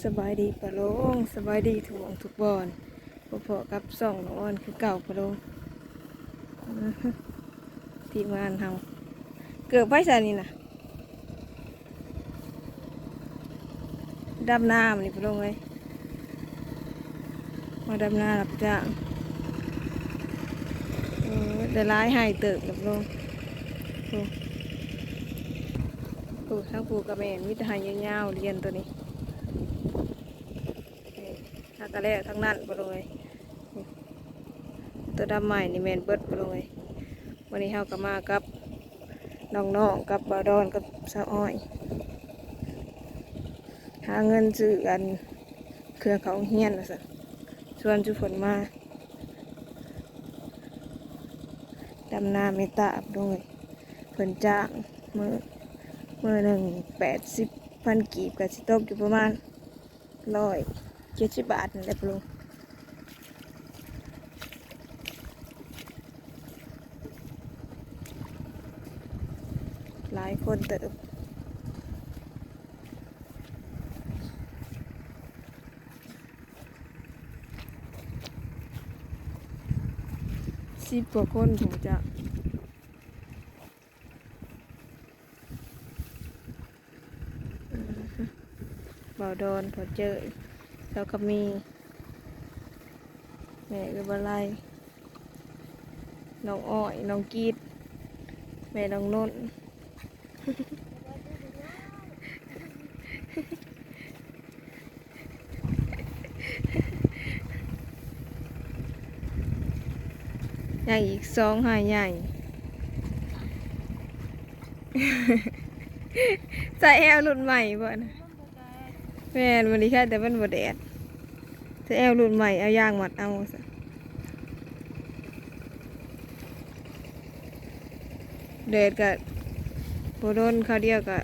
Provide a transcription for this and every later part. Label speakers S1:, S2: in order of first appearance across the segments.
S1: สบายดีปะโลงสบายดีทุกองทุกบอนพอๆกับส่องน้องออนคือเก่าปะโลงทีมงานเฮาเกิดไว้ซะนี่นะดำน้ำนี่ปะโลงเลยมาดำน้ำรับจ้างเออด้ร้ายให้เติบกับโลงโอ้โอ้ทั้งปูกับแม่นมิตรหายยาวเรียนตัวนี้ กระแล้ทั้งนั้นไปเลยตัวดำใหม่นี่แมนเบิดไปเลยวันนี้เฮาก็มากับน้องๆกับบาดอนกับสาวอ้อย หาเงินซื้ออันเครื่องเขาเฮียนนะสิชวนจุฝนมาดำนาเมตาบด้วยเพิ่นจ้างมือมือหนึ่งแปดสิบพันกีบกับสิตกอยู่ประมาณร้อย เจ็ดสิบบาทนั่นแหละปลุงหลายคนเติบสิบกว่าคนผมจะบ่าวดอนพอเจอ แล้วก็มีแม่ก็บะไรน้องอ้อยน้องกีด แม่น้องนนท์ยังอีกสองหายใหญ่ใส่แอลรุ่นใหม่บ่นะ แม่นวันนี้แค่แต่มันบ่แดดใส่แอลรุ่นใหม่เอายางหมัดเอาซะเดดกับโบโดนเขาเดียวกับ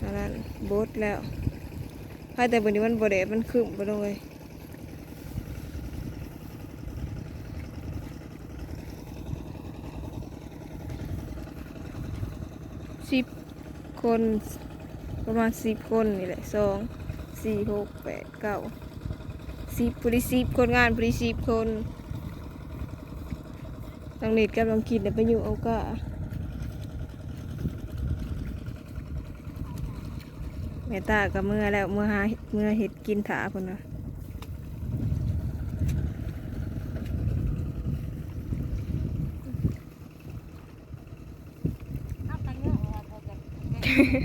S1: อันนั้นบดแล้วให้แต่บนนี้มันโบเดดมันขึ้นไปเลยสิบคน ประมาณสิบคนนี่แหละสองสี่หกแปดเก้าสิบพอดีสิบคนงานพอดีสิบคนน้องเน็ตกับน้องกินเดี๋ยวไปอยู่เอาก็แม่ตากับเมื่อแล้วเมื่อหาเมื่อเห็ดกินถาคนนะ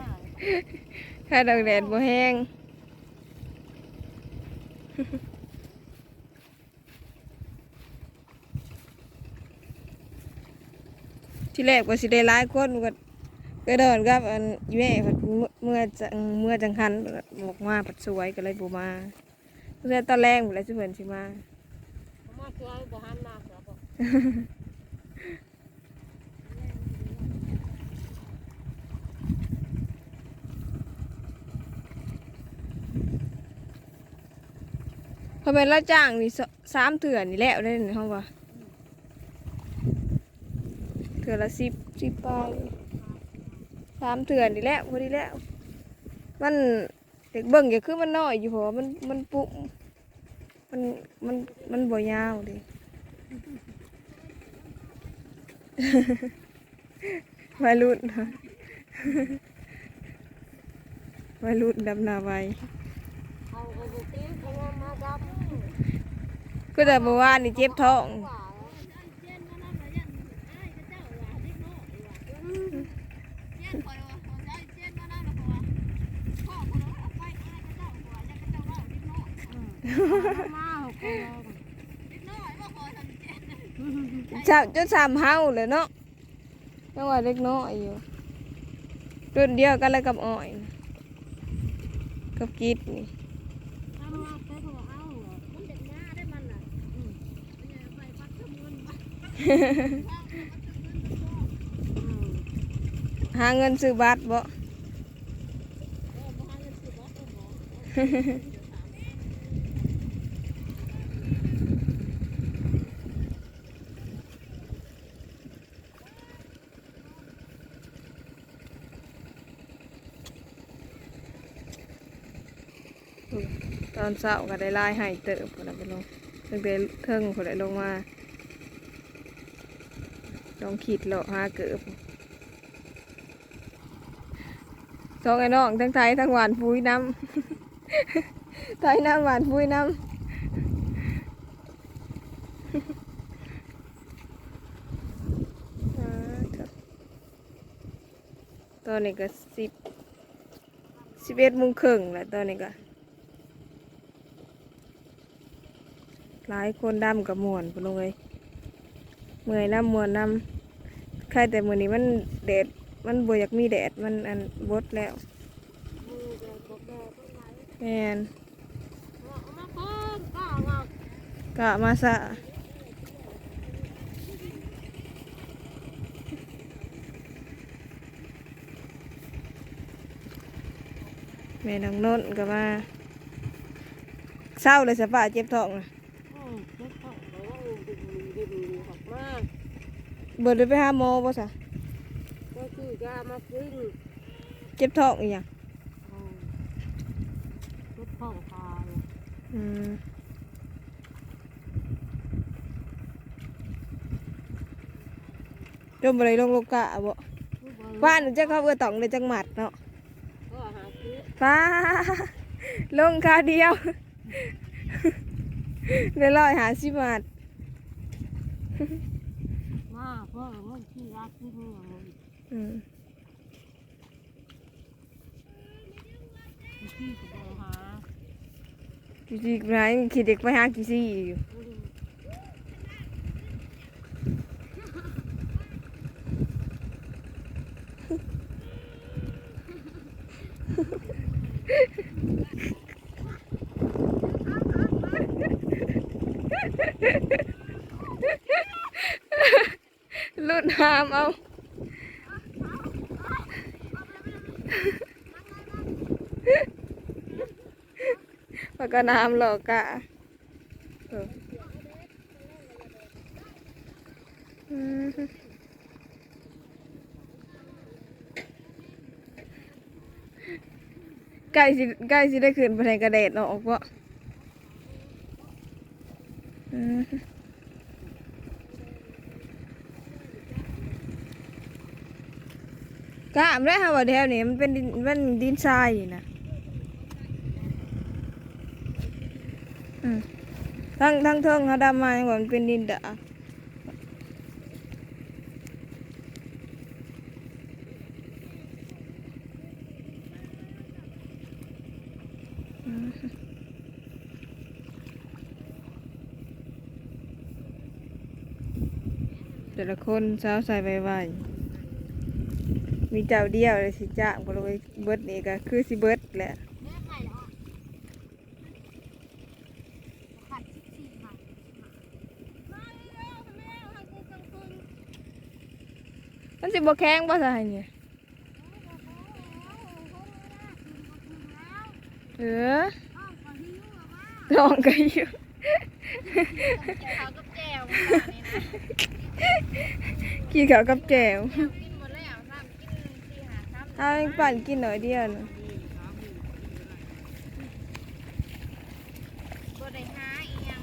S2: เอาไปเงาดังมา
S1: ถ้าดอกแดดบ่แห้งที่แรกว่าสิได้ร้ายคนก็ก็เดินกับอันแม่เมื่อจังเมื่อจังคันบอกมาปัดสวยก็เลยบ่มาเพื่อตอนแรกหมดแล้วสิเพิ่นสิมา
S2: เอามาช่วจ่าเป็
S1: นละจ้างนี่สามเถื่อนี่แล้วได้ในห้องว่าเถื่อละสิบสิบปอนด์สามเถื่อนี่แล้วพอดีแล้ว มันเด็กเบิ่งอย่าคือมันน้อยอยู่เพราะว่ามันมันปุมันมันมันบ่ยาวดิวัยรุ่นวัยรุ่นดำนาไว
S2: เอาไปบ่ตีเขาว่ามาดำ
S1: ก็แต่เมื่อวานนี่เจ็บท้อง
S2: ว่ามาเอาไปลอง
S1: สามจนสามเฮาเลยเนาะยังว่าเล็กน้อยอยู่รุ่นเดียวกันเลยกับอ้อยน่ะกับกีดนี่
S2: เอามาไปบ่เอามันเด็กมาได้มันน่ะอืมไปปักขึ้นเงินมาอืม
S1: หาเงินซื้อบัตรบ่
S2: เอนเอาบ่
S1: อืมตอนเช้าก็ได้ไล่ให้เติบพุ่นน่ะไปลงตั้งแต่เทิงพุ่นได้ลงมา ลองขีดเลาะหาเกิบสองไอ้น้องทั้งไทยทั้งหวานปุ้ยน้ำไทยน้ำหวานปุ้ยน้ำตอนนี้ก็สิบสิบเอ็ดโมงครึ่งแหละตอนนี้ก็หลายคนดำกับมวนพนเลย เมื่อยน้ำมวนน้ำใครแต่มือนี้มันแดดมันบ่อยากมีแดดมันอันบดแล้ว
S2: มือแดงบอกแดงต้นไม้
S1: แมน
S2: เอามาเพิ่มก็เมากะ
S1: มาซะแม่นางน้นก็มาเศร้าเลยสะปะเจ็บท้องน่ะ
S2: อืมเจ็บท้องแล้วก็ดึงดึงดึงออกมา
S1: เบิดเลยไปหาหมอบ่ซะ
S2: ก็คือยามากิน
S1: เจ็บท้องอีหยัง
S2: อืมเจ็บท้องตาย
S1: อืมจมบ่ได้ลงโลกะบ่บ้านจะเข้าเอื้อตองเลยจังหมัดเนาะ
S2: ก็หาซื้อ
S1: ฟ้าลงคาเดียวได้ร้อยหาสิบบาท
S2: มาเพิ่ม เงินที่รักที่นี่เลย
S1: อืม
S2: ที่ก็ไปหา
S1: กี่สิไรคิดเด็กไปหากี่ซี่อยู่ลุ ดหามเอาแล้วก็น้ำหลอกกะใกล้สิใกล้สิได้ขึ้นไปในกระเดดเนาะออกวะอืม กะไม่ได้ค่ะว่าแถวนี้มันเป็นดินมันดินทรายอยู่นะทั้งทั้งเทิงเขาดำมาอย่างว่ามันเป็นดินดาแต่ละคนเช้าใส่ใบไว้ มีเจ้าเดียวเลยสิจ้างก็เลยเบิดนี่ก็คือสิเบิดแหละ
S2: แม่ไข่แล้วอะขัดสิบสี่ค่ะมาเร็วๆแม่ให้กูกลางคืน
S1: มันสิบ่แข็งบ่ใช่เนี่ยเออลองกันอยู่
S2: เขากับแจว
S1: กินข้าวกับแจ่ว
S2: กินหมดแล้วซ้ำกินสี่หาซ้ำ
S1: เอาให้ปั่นกินหน่อยเดียวนะ
S2: บ่ได้หาอีหยัง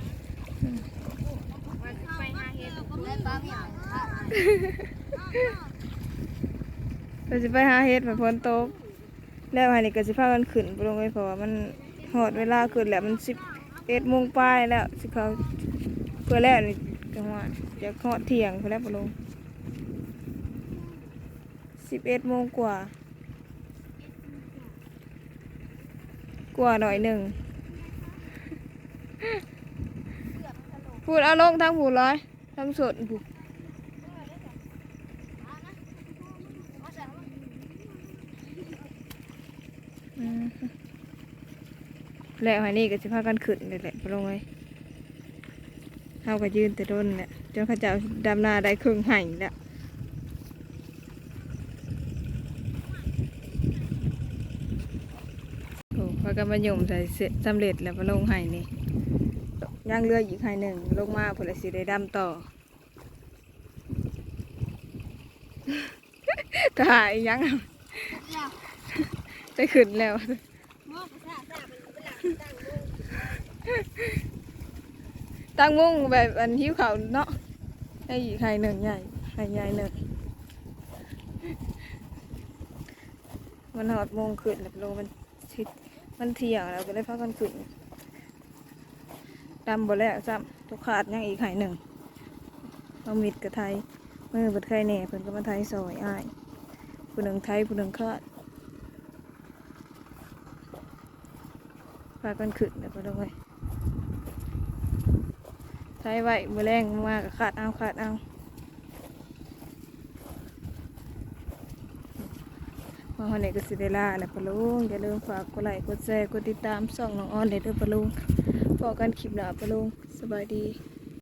S2: ว่าสิไปหาเฮ็ดแล้วป้าไม่เอาค่ะ
S1: เราจะไปหาเฮ็ดมาพ้นโต๊ะแล้วอันนี้ก็สิพากันขึ้นไปลงไปเพราะว่ามันหอดเวลาขึ้นแล้วมันสิบเอ็ดโมงปลายแล้วสิเขาเพื่อแล้วนี่จังหวะอยากหอดเที่ยงเพื่อแล้วไปลงสิบเอ็ดโมงกว่า กว่าหน่อยหนึ่งพูดเอาลงทั้งผูร้อยทั้งสดผูแล้วอันนี้ก็จะพากันขึ้นเลยแหละไปลงเลยเท่ากับยืนแต่ต้นแหละจนเขาเจ้าดำนาได้ครึ่งไห่แล้วโอ้พา กันมาหย่มใส่เสร็จสำเร็จแล้วไปลงไห่นี่ย่างเรืออีกไห่หนึ่งลงมาผลสิได้ดำต่อถ่ายยังอะ
S2: แล้ว
S1: จะขึ้นแล้วตั้งมุ้งแบบอันหิ้วเขาเนาะให้อีกไข่หนึ่งใหญ่ไข่ใหญ่หนึ่งมันหอดมงขึ้นแล้วโลมันชิด มันเที่ยงแล้วก็เลยพากันขึ้นดำบ่แล้วซ้ำทุกขาดยังอีกไข่หนึ่งเอามิดกับไทยมือบัดไข่แหน่เพิ่นก็มาไทยซอยอ้ายผู้หนึ่งไทยผู้หนึ่งขาดพากันขึ้นแล้วก็ด้วยไทยไว้มือแรงมากก็ขาดเอาขาดเอา มาฮอนเนก็สิเด้ลาแล้วปะลุงอย่าลืมฝากกดไลค์กดแชร์กดติดตามส่องน้องออนเด้อปะลุงพอกันคลิปหน้าปะลุงสบายดี